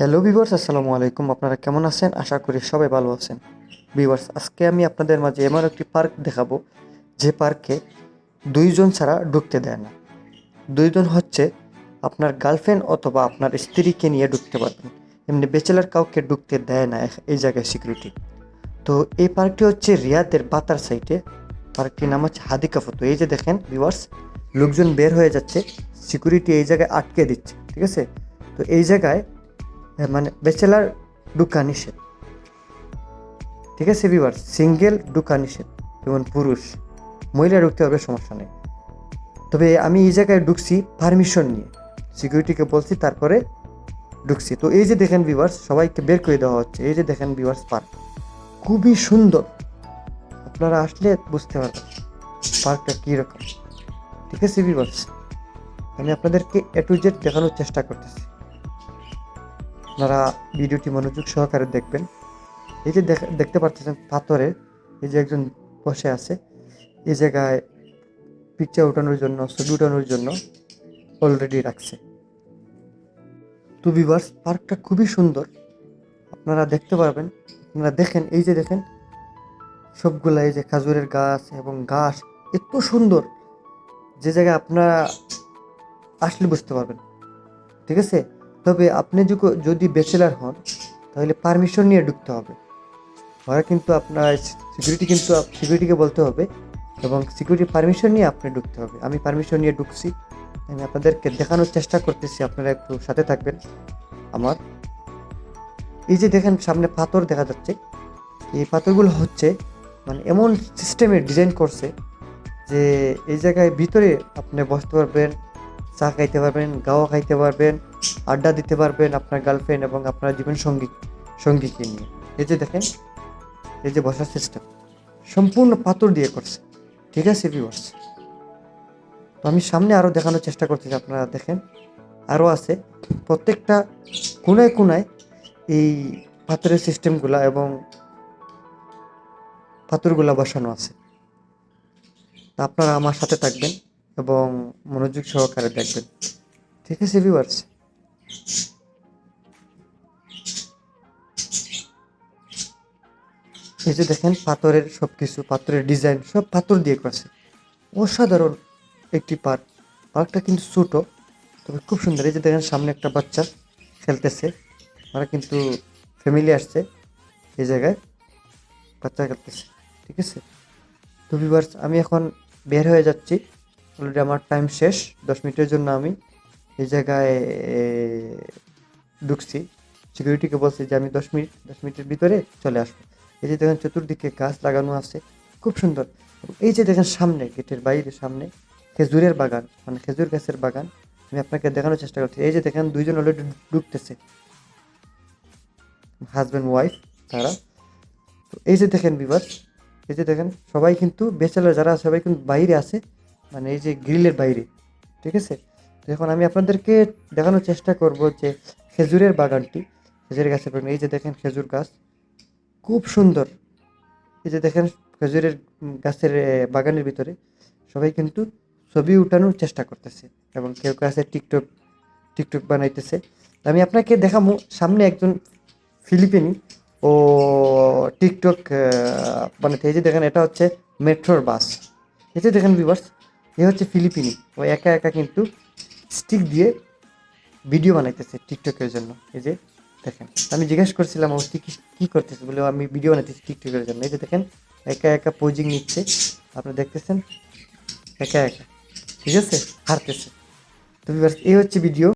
Hello viewers আসসালামু আলাইকুম। আপনারা কেমন আছেন? আশা করি সবাই ভালো আছেন। ভিভার্স আজকে আমি আপনাদের মাঝে এমন একটি পার্ক দেখাবো, যে পার্কে দুইজন ছাড়া ঢুকতে দেয় না। দুইজন হচ্ছে আপনার গার্লফ্রেন্ড অথবা আপনার স্ত্রীকে নিয়ে ঢুকতে পারবেন। এমনি ব্যাচেলার কাউকে ঢুকতে দেয় না, এই জায়গায় সিকিউরিটি তো এই পার্কটি হচ্ছে রিয়াদের বাতার সাইটে পার্কটির নাম হচ্ছে হাদিকা ফটো। এই যে দেখেন ভিভার্স লোকজন বের হয়ে যাচ্ছে সিকিউরিটি এই জায়গায় আটকে দিচ্ছে, ঠিক আছে? তো এই জায়গায় মানে ব্যাচেলার ঢুকা নিষেধ। ঠিক আছে ভিভার সিঙ্গেল ঢুকা নিষেধ, যেমন পুরুষ। মহিলা ঢুকতে পারবে সমস্যা নেই। তবে আমি এই জায়গায় ঢুকছি পারমিশন নিয়ে। সিকিউরিটিকে বলছি, তারপরে ঢুকছি। তো এই যে দেখেন ভিভার্স সবাইকে বের করে দেওয়া হচ্ছে। এই যে দেখেন ভিভার্স পার্ক খুবই সুন্দর। আপনারা আসলে বুঝতে পারবেন পার্কটা কীরকম ঠিক আছে ভিভার্স আমি আপনাদেরকে এ টু জেড দেখানোর চেষ্টা করতেছি। আপনারা ভিডিওটি মনোযোগ সহকারে দেখবেন। এই যে দেখ- দেখতে পাচ্ছেন পাথরে এই যে একজন বসে আছে, এই জায়গায় পিকচার উঠানোর জন্য, ছবি উঠানোর জন্য অলরেডি রাখছে। টু ভিভার্স পার্কটা খুবই সুন্দর। আপনারা দেখতে পারবেন, আপনারা দেখেন, এই যে দেখেন, সবগুলা এই যে খাজুরের গাছ এবং ঘাস, এত সুন্দর। যে জায়গায় আপনারা আসলে বুঝতে পারবেন। ঠিক আছে? তবে আপনি যদি- ব্যাচেলার হন, তাহলে পারমিশন নিয়ে ঢুকতে হবে। ওরা কিন্তু আপনার সিকিউরিটি কিন্তু সিকিউরিটিকে বলতে হবে এবং সিকিউরিটি পারমিশন নিয়ে আপনি ঢুকতে হবে। আমি পারমিশন নিয়ে ঢুকছি। আমি আপনাদেরকে দেখানোর চেষ্টা করতেছি। আপনারা একটু সাথে থাকবেন। আমার এই যে দেখেন, সামনে পাথর দেখা যাচ্ছে। এই পাথরগুলো হচ্ছে মানে এমন সিস্টেমে ডিজাইন করছে যে, এই জায়গায় ভিতরে আপনি বসতে পারবেন, চা খাইতে পারবেন, গাওয়া খাইতে পারবেন আড্ডা দিতে পারবেন আপনার গার্লফ্রেন্ড এবং আপনার জীবন সঙ্গী, সঙ্গীকে নিয়ে। এই যে দেখেন, এই যে বসার সিস্টেম সম্পূর্ণ পাথর দিয়ে করছে। ঠিক আছে ভিউয়ার্স তো আমি সামনে আরও দেখানোর চেষ্টা করতেছি, আপনারা দেখেন। আরও আছে। প্রত্যেকটা কোনায় কোনায় এই পাথরের সিস্টেমগুলা এবং পাথরগুলা বসানো আছে। তা আপনারা আমার সাথে থাকবেন এবং মনোযোগ সহকারে দেখবেন। ঠিক আছে ভিউয়ার্স এই যে দেখেন, পাথরের সব কিছু পাথরের ডিজাইন, সব পাথর দিয়ে করছে। অসাধারণ একটি পার্ক। পার্কটা কিন্তু ছোটো, তবে খুব সুন্দর। এই যে দেখেন, সামনে একটা বাচ্চা খেলতেছে। ওরা কিন্তু ফ্যামিলি আসছে এই জায়গায়, বাচ্চা খেলতেছে। ঠিক আছে? তো ভিউয়ার্স আমি এখন বের হয়ে যাচ্ছি। অলরেডি আমার টাইম শেষ। দশ মিনিটের জন্য আমি এই জায়গায় ঢুকছি। সিকিউরিটিকে বলছি যে, আমি দশ মিনিট, দশ মিনিটের ভিতরে চলে আসব। এই যে দেখেন, চতুর্দিকে গাছ লাগানো আছে। খুব সুন্দর। এই যে দেখেন, সামনে, গেটের বাইরে সামনে, খেজুরের বাগান মানে খেজুর গাছের বাগান। আমি আপনাকে দেখানোর চেষ্টা করছি। এই যে দেখেন, দুইজন অলরেডি ঢুকতেছে। হাজব্যান্ড ওয়াইফ তারা। তো এই যে দেখেন বিভার এই যে দেখেন, সবাই কিন্তু বেচেলার যারা সবাই কিন্তু বাইরে আছে। মানে এই যে গ্রিলের বাইরে। ঠিক আছে? তো এখন আমি আপনাদেরকে দেখানোর চেষ্টা করব যে খেজুরের বাগানটি, খেজুরের গাছের বাগান। এই যে দেখেন খেজুর গাছ, খুব সুন্দর। এই যে দেখেন খেজুরের গাছের বাগানের ভিতরে সবাই কিন্তু ছবি উঠানোর চেষ্টা করতেছে এবং কেউ কেউ আছে টিকটক টিকটক বানাইতেছে। আমি আপনাকে দেখাবো সামনে একজন ফিলিপিনি ও টিকটক বানাইতে। এই যে দেখেন, এটা হচ্ছে মেট্রোর বাস। এই যে দেখেন ভিভার্স এ হচ্ছে ফিলিপিনি। ও একা একা কিন্তু স্টিক দিয়ে ভিডিও বানাইতেছে টিকটকের জন্য। এই যে দেখেন আমি জিজ্ঞেস করছিলাম, ও কী কী করতেছে? বলে আমি ভিডিও বানাইতেছি টিকটকের জন্য। এই যে দেখেন, একা একা পোজিং নিচ্ছে। আপনি দেখতেছেন? একা একা। ঠিক আছে? হারতেছে। তো এই হচ্ছে ভিডিও